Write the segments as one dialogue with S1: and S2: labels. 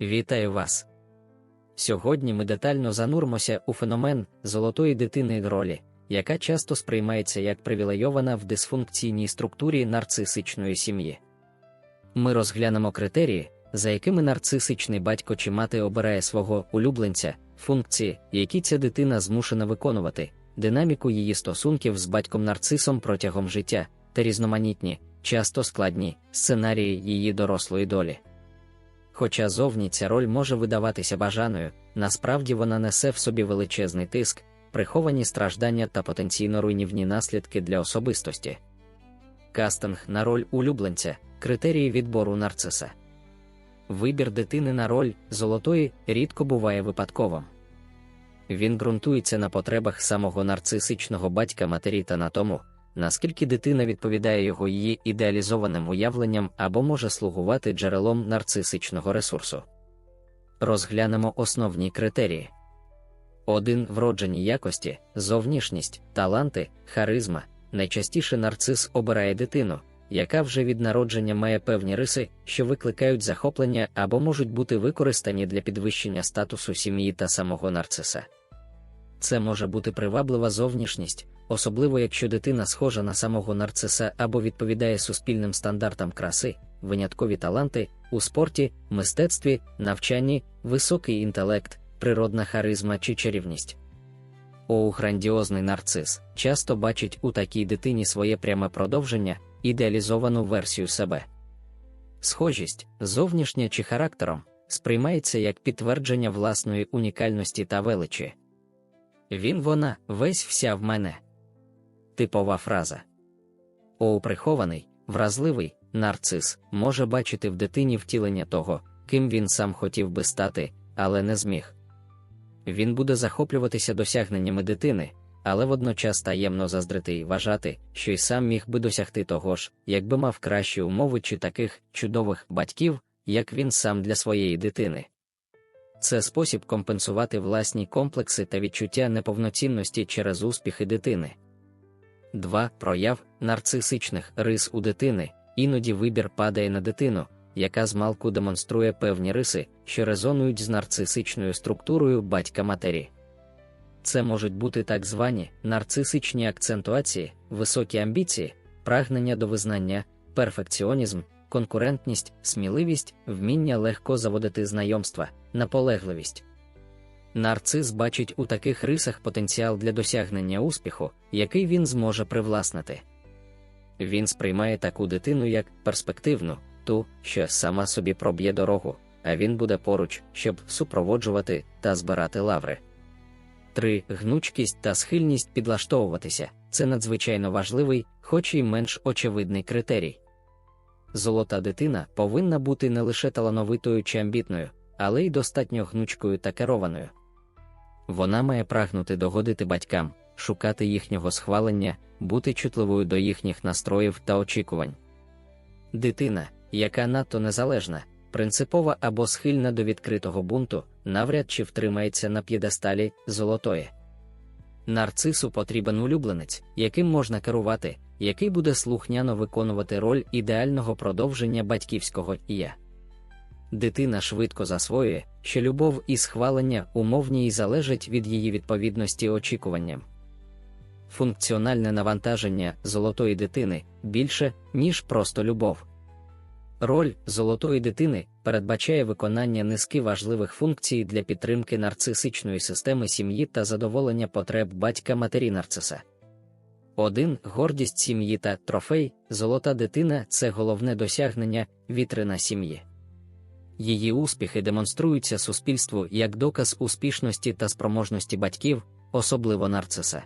S1: Вітаю вас! Сьогодні ми детально занурмося у феномен золотої дитини ролі, яка часто сприймається як привілейована в дисфункційній структурі нарцисичної сім'ї. Ми розглянемо критерії, за якими нарцисичний батько чи мати обирає свого улюбленця, функції, які ця дитина змушена виконувати, динаміку її стосунків з батьком нарцисом протягом життя та різноманітні, часто складні сценарії її дорослої долі. Хоча зовні ця роль може видаватися бажаною, насправді вона несе в собі величезний тиск, приховані страждання та потенційно руйнівні наслідки для особистості. Кастинг на роль улюбленця критерії відбору нарциса. Вибір дитини на роль золотої рідко буває випадковим. Він ґрунтується на потребах самого нарцисичного батька матері та на тому, наскільки дитина відповідає його її ідеалізованим уявленням або може слугувати джерелом нарцисичного ресурсу. Розглянемо основні критерії. 1. Вроджені якості, зовнішність, таланти, харизма. Найчастіше нарцис обирає дитину, яка вже від народження має певні риси, що викликають захоплення або можуть бути використані для підвищення статусу сім'ї та самого нарциса. Це може бути приваблива зовнішність, особливо якщо дитина схожа на самого нарциса або відповідає суспільним стандартам краси, виняткові таланти у спорті, мистецтві, навчанні, високий інтелект, природна харизма чи чарівність. Оу, грандіозний нарцис часто бачить у такій дитині своє пряме продовження, ідеалізовану версію себе. Схожість, зовнішня чи характером, сприймається як підтвердження власної унікальності та величі. Він вона, весь вся в мене. Типова фраза. Оу прихований, вразливий, нарцис може бачити в дитині втілення того, ким він сам хотів би стати, але не зміг. Він буде захоплюватися досягненнями дитини, але водночас таємно заздрити і вважати, що й сам міг би досягти того ж, якби мав кращі умови чи таких чудових батьків, як він сам для своєї дитини. Це спосіб компенсувати власні комплекси та відчуття неповноцінності через успіхи дитини. 2. Прояв нарцисичних рис у дитини, іноді вибір падає на дитину, яка змалку демонструє певні риси, що резонують з нарцисичною структурою батька матері. Це можуть бути так звані нарцисичні акцентуації, високі амбіції, прагнення до визнання, перфекціонізм, конкурентність, сміливість, вміння легко заводити знайомства, наполегливість. Нарцис бачить у таких рисах потенціал для досягнення успіху, який він зможе привласнити. Він сприймає таку дитину як перспективну, ту, що сама собі проб'є дорогу, а він буде поруч, щоб супроводжувати та збирати лаври. 3. Гнучкість та схильність підлаштовуватися це надзвичайно важливий, хоч і менш очевидний критерій. Золота дитина повинна бути не лише талановитою чи амбітною, але й достатньо гнучкою та керованою. Вона має прагнути догодити батькам, шукати їхнього схвалення, бути чутливою до їхніх настроїв та очікувань. Дитина, яка надто незалежна, принципова або схильна до відкритого бунту, навряд чи втримається на п'єдесталі золотої. Нарцису потрібен улюбленець, яким можна керувати, який буде слухняно виконувати роль ідеального продовження батьківського я. Дитина швидко засвоює, що любов і схвалення умовні і залежать від її відповідності очікуванням. Функціональне навантаження золотої дитини більше, ніж просто любов. Роль золотої дитини передбачає виконання низки важливих функцій для підтримки нарцисичної системи сім'ї та задоволення потреб батька матері нарциса. 1. Гордість сім'ї та трофей, золота дитина це головне досягнення вітрина сім'ї. Її успіхи демонструються суспільству як доказ успішності та спроможності батьків, особливо нарциса.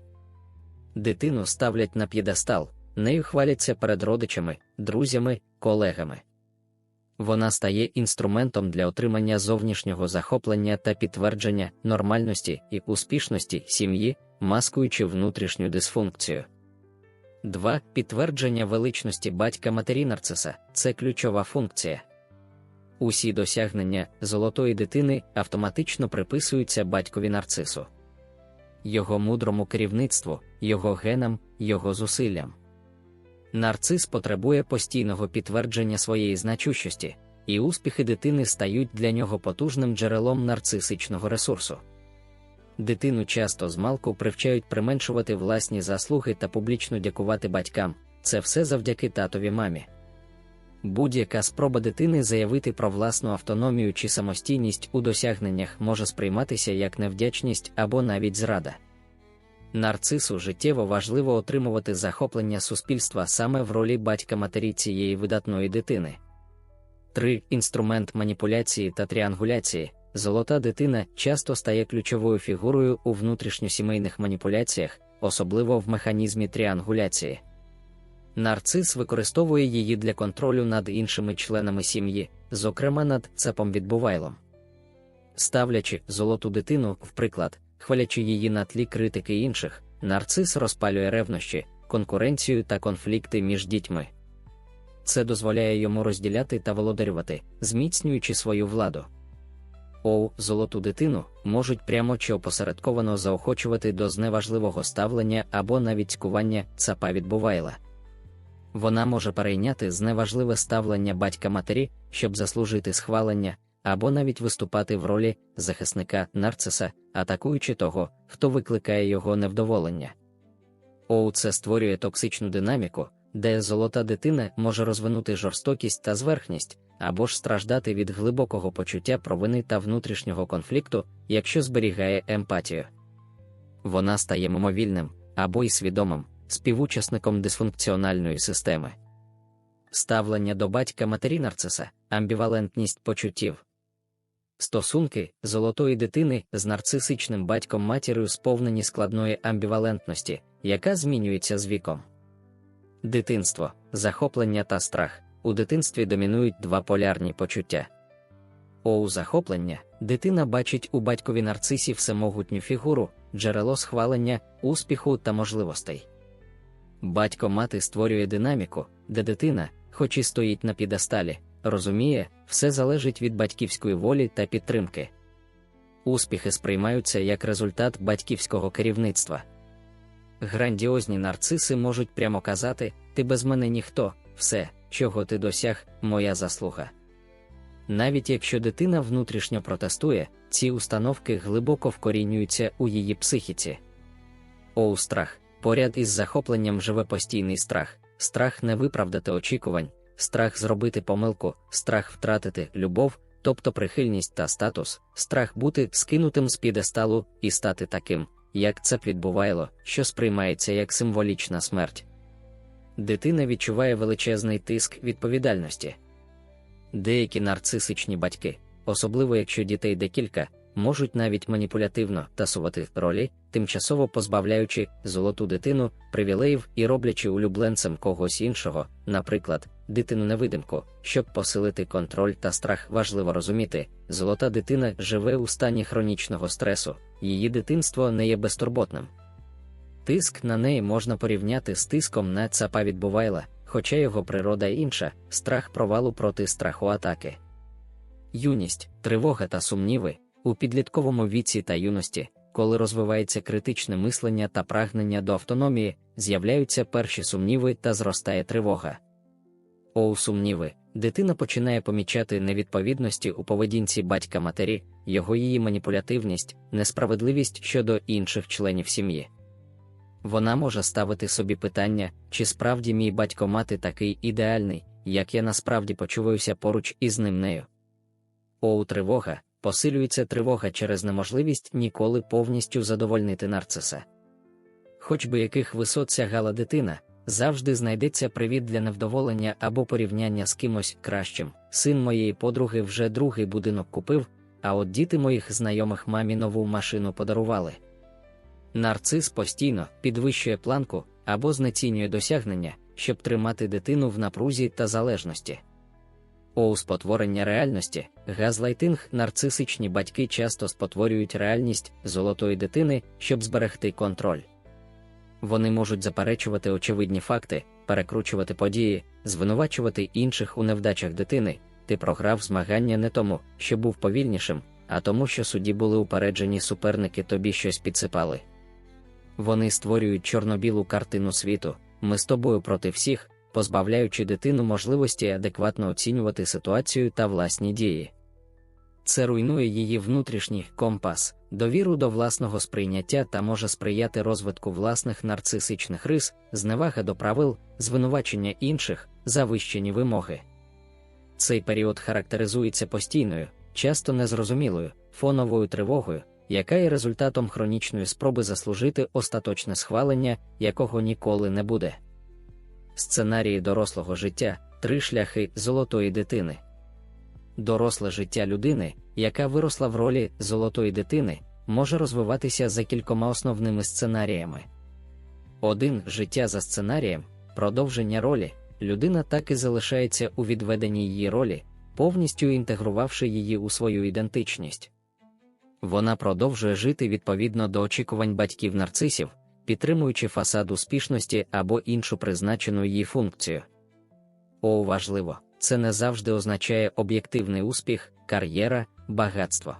S1: Дитину ставлять на п'єдестал, нею хваляться перед родичами, друзями, колегами. Вона стає інструментом для отримання зовнішнього захоплення та підтвердження нормальності і успішності сім'ї, маскуючи внутрішню дисфункцію. 2. Підтвердження величності батька матері нарциса це ключова функція. Усі досягнення золотої дитини автоматично приписуються батькові нарцису, його мудрому керівництву, його генам, його зусиллям. Нарцис потребує постійного підтвердження своєї значущості, і успіхи дитини стають для нього потужним джерелом нарцисичного ресурсу. Дитину часто змалку привчають применшувати власні заслуги та публічно дякувати батькам, це все завдяки татові мамі. Будь-яка спроба дитини заявити про власну автономію чи самостійність у досягненнях може сприйматися як невдячність або навіть зрада. Нарцису життєво важливо отримувати захоплення суспільства саме в ролі батька матері цієї видатної дитини. 3. Інструмент маніпуляції та тріангуляції. Золота дитина часто стає ключовою фігурою у внутрішньосімейних маніпуляціях, особливо в механізмі тріангуляції. Нарцис використовує її для контролю над іншими членами сім'ї, зокрема над цепом відбувайлом. Ставлячи золоту дитину, в приклад, хвалячи її на тлі критики інших, нарцис розпалює ревнощі, конкуренцію та конфлікти між дітьми. Це дозволяє йому розділяти та володарювати, зміцнюючи свою владу. Оу, золоту дитину можуть прямо чи опосередковано заохочувати до зневажливого ставлення або навіть цькування цапа відбувайла. Вона може перейняти зневажливе ставлення батька матері, щоб заслужити схвалення, або навіть виступати в ролі захисника нарциса, атакуючи того, хто викликає його невдоволення. Оу це створює токсичну динаміку, де золота дитина може розвинути жорстокість та зверхність, або ж страждати від глибокого почуття провини та внутрішнього конфлікту, якщо зберігає емпатію. Вона стає мимовільним або й свідомим співучасником дисфункціональної системи. Ставлення до батька матері нарциса, амбівалентність почуттів. Стосунки золотої дитини з нарцисичним батьком матір'ю сповнені складної амбівалентності, яка змінюється з віком. Дитинство, захоплення та страх. У дитинстві домінують два полярні почуття. У захоплення дитина бачить у батькові нарцисі всемогутню фігуру, джерело схвалення, успіху та можливостей. Батько мати створює динаміку, де дитина, хоч і стоїть на підесталі, розуміє, все залежить від батьківської волі та підтримки. Успіхи сприймаються як результат батьківського керівництва. Грандіозні нарциси можуть прямо казати: Ти без мене ніхто, все, чого ти досяг, моя заслуга. Навіть якщо дитина внутрішньо протестує, ці установки глибоко вкорінюються у її психіці. Оу страх поряд із захопленням живе постійний страх, страх не виправдати очікувань, страх зробити помилку, страх втратити любов, тобто прихильність та статус, страх бути скинутим з підесталу і стати таким, як це відбувало, що сприймається як символічна смерть. Дитина відчуває величезний тиск відповідальності. Деякі нарцисичні батьки, особливо якщо дітей декілька, можуть навіть маніпулятивно тасувати ролі, тимчасово позбавляючи золоту дитину привілеїв і роблячи улюбленцем когось іншого, наприклад, дитину невидимку, щоб посилити контроль та страх, важливо розуміти, золота дитина живе у стані хронічного стресу, її дитинство не є безтурботним. Тиск на неї можна порівняти з тиском на цапа відбувайла, хоча його природа інша, страх провалу проти страху атаки. Юність, тривога та сумніви у підлітковому віці та юності, коли розвивається критичне мислення та прагнення до автономії, з'являються перші сумніви та зростає тривога. Оу сумніви, дитина починає помічати невідповідності у поведінці батька матері, його її маніпулятивність, несправедливість щодо інших членів сім'ї. Вона може ставити собі питання, чи справді мій батько мати такий ідеальний, як я насправді почуваюся поруч із ним нею. Оу тривога, посилюється тривога через неможливість ніколи повністю задовольнити нарциса. Хоч би яких висот сягала дитина, завжди знайдеться привід для невдоволення або порівняння з кимось кращим. Син моєї подруги вже другий будинок купив, а от діти моїх знайомих мамі нову машину подарували. Нарцис постійно підвищує планку або знецінює досягнення, щоб тримати дитину в напрузі та залежності. У спотворення реальності, газлайтинг, нарцисичні батьки часто спотворюють реальність золотої дитини, щоб зберегти контроль. Вони можуть заперечувати очевидні факти, перекручувати події, звинувачувати інших у невдачах дитини. Ти програв змагання не тому, що був повільнішим, а тому, що судді були упереджені суперники тобі щось підсипали. Вони створюють чорно-білу картину світу, ми з тобою проти всіх, позбавляючи дитину можливості адекватно оцінювати ситуацію та власні дії. Це руйнує її внутрішній компас, довіру до власного сприйняття та може сприяти розвитку власних нарцисичних рис, зневага до правил, звинувачення інших, завищені вимоги. Цей період характеризується постійною, часто незрозумілою, фоновою тривогою, яка є результатом хронічної спроби заслужити остаточне схвалення, якого ніколи не буде. Сценарії дорослого життя три шляхи золотої дитини. Доросле життя людини, яка виросла в ролі золотої дитини, може розвиватися за кількома основними сценаріями. Один життя за сценарієм, продовження ролі, людина так і залишається у відведеній її ролі, повністю інтегрувавши її у свою ідентичність. Вона продовжує жити відповідно до очікувань батьків нарцисів, підтримуючи фасад успішності або іншу призначену її функцію. О, важливо, це не завжди означає об'єктивний успіх, кар'єра, багатство.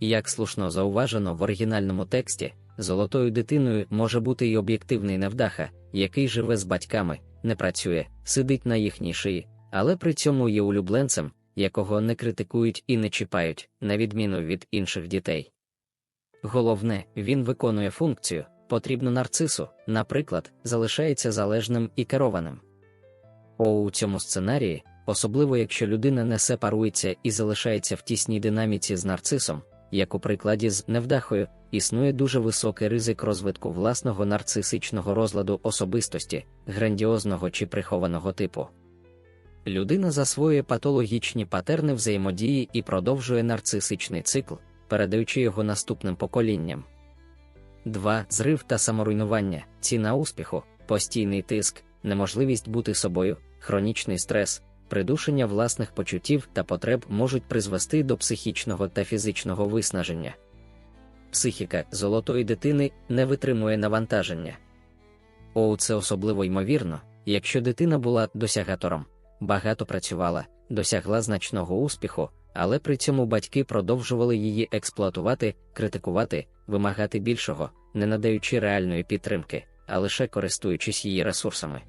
S1: Як слушно зауважено в оригінальному тексті, золотою дитиною може бути й об'єктивний невдаха, який живе з батьками, не працює, сидить на їхній шиї, але при цьому є улюбленцем, якого не критикують і не чіпають, на відміну від інших дітей. Головне, він виконує функцію, потрібну нарцису, наприклад, залишається залежним і керованим. О, у цьому сценарії, особливо якщо людина не сепарується і залишається в тісній динаміці з нарцисом, як у прикладі з невдахою, існує дуже високий ризик розвитку власного нарцисичного розладу особистості, грандіозного чи прихованого типу. Людина засвоює патологічні патерни взаємодії і продовжує нарцисичний цикл, передаючи його наступним поколінням. 2. Зрив та саморуйнування, ціна успіху, постійний тиск, неможливість бути собою, хронічний стрес, придушення власних почуттів та потреб можуть призвести до психічного та фізичного виснаження. Психіка золотої дитини не витримує навантаження. О, це особливо ймовірно, якщо дитина була досягатором, багато працювала, досягла значного успіху, але при цьому батьки продовжували її експлуатувати, критикувати, вимагати більшого, не надаючи реальної підтримки, а лише користуючись її ресурсами.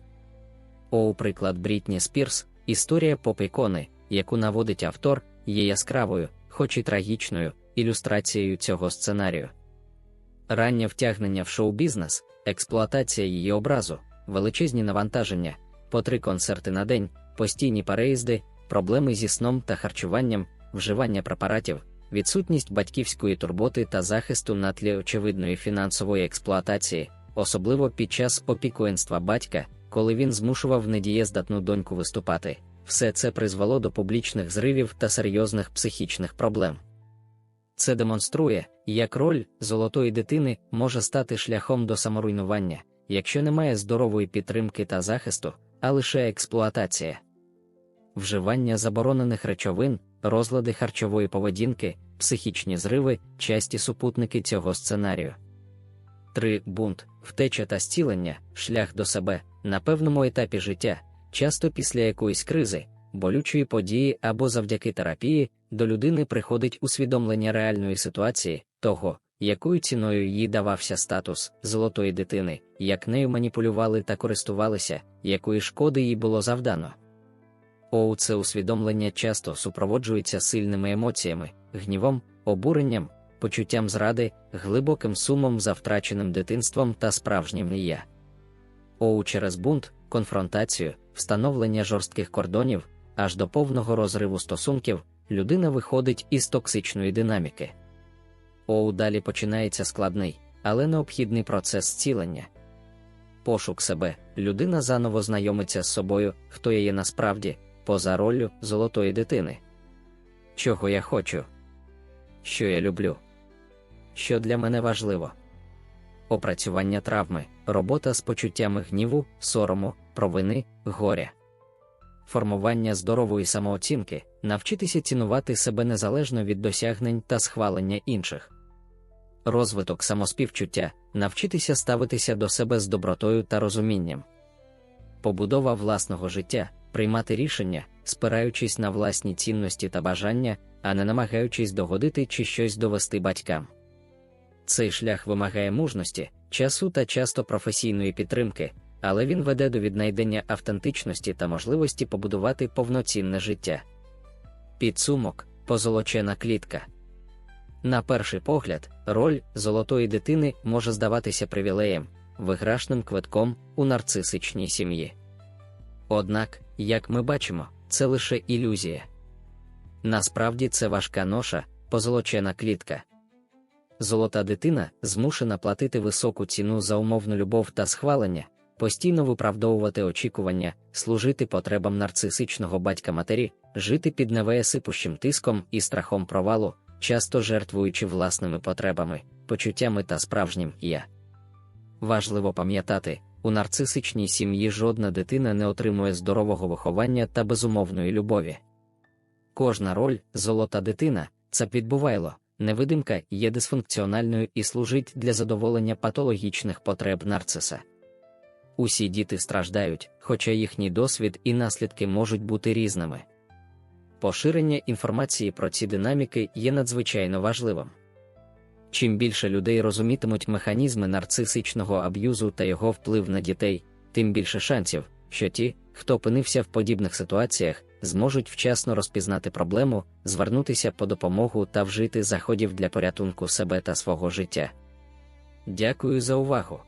S1: О, приклад Брітні Спірс, історія поп-ікони, яку наводить автор, є яскравою, хоч і трагічною, ілюстрацією цього сценарію. Раннє втягнення в шоу-бізнес, експлуатація її образу, величезні навантаження, по три концерти на день, постійні переїзди, проблеми зі сном та харчуванням, вживання препаратів, відсутність батьківської турботи та захисту на тлі очевидної фінансової експлуатації, особливо під час опікуєнства батька, коли він змушував недієздатну доньку виступати, все це призвело до публічних зривів та серйозних психічних проблем. Це демонструє, як роль золотої дитини може стати шляхом до саморуйнування, якщо немає здорової підтримки та захисту, а лише експлуатація. Вживання заборонених речовин, розлади харчової поведінки, психічні зриви, часті супутники цього сценарію. 3. Бунт, втеча та зцілення, шлях до себе на певному етапі життя, часто після якоїсь кризи, болючої події або завдяки терапії, до людини приходить усвідомлення реальної ситуації, того, якою ціною їй давався статус золотої дитини, як нею маніпулювали та користувалися, якої шкоди їй було завдано. О, це усвідомлення часто супроводжується сильними емоціями, гнівом, обуренням, почуттям зради, глибоким сумом за втраченим дитинством та справжнім я. Оу через бунт, конфронтацію, встановлення жорстких кордонів, аж до повного розриву стосунків, людина виходить із токсичної динаміки. Оу далі починається складний, але необхідний процес зцілення. Пошук себе, людина заново знайомиться з собою, хто я є насправді, поза роллю золотої дитини. Чого я хочу, що я люблю, що для мене важливо. Опрацювання травми, робота з почуттями гніву, сорому, провини, горя, формування здорової самооцінки, навчитися цінувати себе незалежно від досягнень та схвалення інших, розвиток самоспівчуття, навчитися ставитися до себе з добротою та розумінням, побудова власного життя, приймати рішення, спираючись на власні цінності та бажання, а не намагаючись догодити чи щось довести батькам. Цей шлях вимагає мужності, часу та часто професійної підтримки, але він веде до віднайдення автентичності та можливості побудувати повноцінне життя. Підсумок позолочена клітка. На перший погляд, роль золотої дитини може здаватися привілеєм, виграшним квитком у нарцисичній сім'ї. Однак, як ми бачимо, це лише ілюзія. Насправді це важка ноша, позолочена клітка. Золота дитина змушена платити високу ціну за умовну любов та схвалення, постійно виправдовувати очікування, служити потребам нарцисичного батька матері, жити під невеєсипущим тиском і страхом провалу, часто жертвуючи власними потребами, почуттями та справжнім я. Важливо пам'ятати, у нарцисичній сім'ї жодна дитина не отримує здорового виховання та безумовної любові. Кожна роль золота дитина це підбувайло, невидимка є дисфункціональною і служить для задоволення патологічних потреб нарциса. Усі діти страждають, хоча їхній досвід і наслідки можуть бути різними. Поширення інформації про ці динаміки є надзвичайно важливим. Чим більше людей розумітимуть механізми нарцисичного аб'юзу та його вплив на дітей, тим більше шансів, що ті, хто опинився в подібних ситуаціях, зможуть вчасно розпізнати проблему, звернутися по допомогу та вжити заходів для порятунку себе та свого життя. Дякую за увагу!